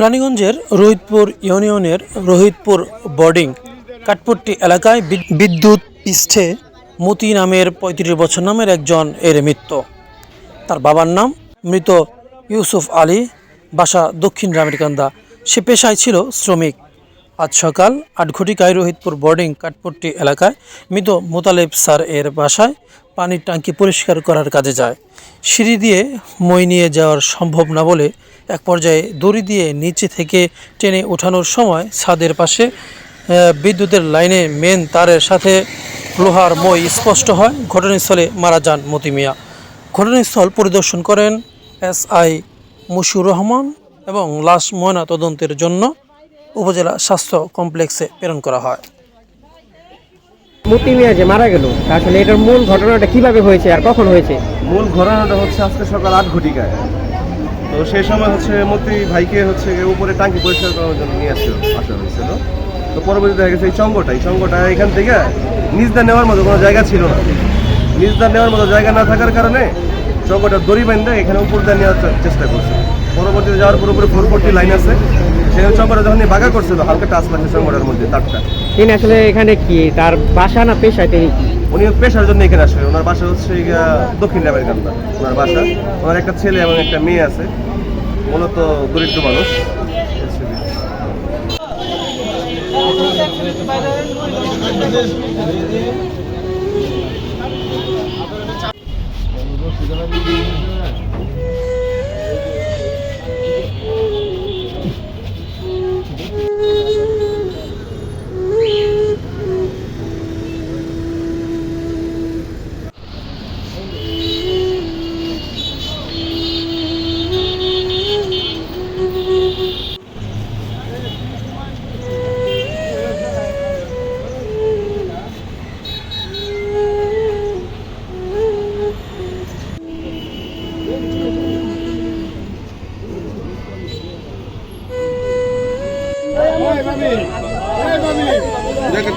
কেরানীগঞ্জের রোহিতপুর ইউনিয়নের রোহিতপুর বোর্ডিং কাঠপট্টি এলাকায় বিদ- বিদ্যুৎ পৃষ্ঠে মতি নামের পঁয়ত্রিশ বছর নামের একজন এর মৃত্যু। তার বাবার নাম মৃত ইউসুফ আলী, বাসা দক্ষিণ রামেরকান্দা। সে পেশায় ছিল শ্রমিক। আজ সকাল আট ঘটিকায় রোহিতপুর বোর্ডিং কাঠপট্টি এলাকায় মৃত মোতালেব স্যার এর বাসায় পানির ট্যাঙ্কি পরিষ্কার করার কাজে যায়। সিঁড়ি দিয়ে মই নিয়ে যাওয়ার সম্ভব না বলে এক পর্যায়ে দড়ি দিয়ে নিচে থেকে টেনে ওঠানোর সময় ছাদের পাশে বিদ্যুতের লাইনে মেন তারের সাথে লোহার মই স্পষ্ট হয়। ঘটনাস্থলে মারা যান মতি মিয়া। ঘটনাস্থল পরিদর্শন করেন এস আই মুশিউর রহমান এবং লাশ ময়না তদন্তের জন্য উপজেলা স্বাস্থ্য কমপ্লেক্সে প্রেরণ করা হয়। মতি মিয়া যে মারা গেল। আসলে এটার মূল ঘটনাটা কীভাবে হয়েছে আর কখন হয়েছে? মূল ঘটনাটা হচ্ছে আজকে সকাল আট ঘটিকায়। তো সেই সময় হচ্ছে মতি ভাইকে হচ্ছে উপরে টাঙ্কি পরিষ্কার করার জন্য নিয়ে আসছিল, আসা হয়েছিল। তো পরবর্তীতে দেখা গেছে এই চঙ্গটা এই চঙ্গটা এখান থেকে নিজদা নেওয়ার মতো কোনো জায়গা ছিল না। নিজদা নেওয়ার মতো জায়গা না থাকার কারণে চঙ্গটা দড়ি বেঁধে এখানে উপর দিয়ে নেওয়ার চেষ্টা করছে। পরবর্তীতে যাওয়ার পর উপরে ফোর লাইন আছে। সে চম্পারা যখন বাঘা করছিল হালকা টাচ লাগছে চম্পারার মধ্যে তারটা। তিনি আসলে এখানে কি? তার বাসা না পেশায় তিনি কি? উনি পেশার জন্য এখানে আসলেন ওনার বাসা হচ্ছে দক্ষিণ আমেরিকানটা ওনার বাসা। ওনার একটা ছেলে এবং একটা মেয়ে আছে মূলত দরিদ্র মানুষ। আপনারা দেখেন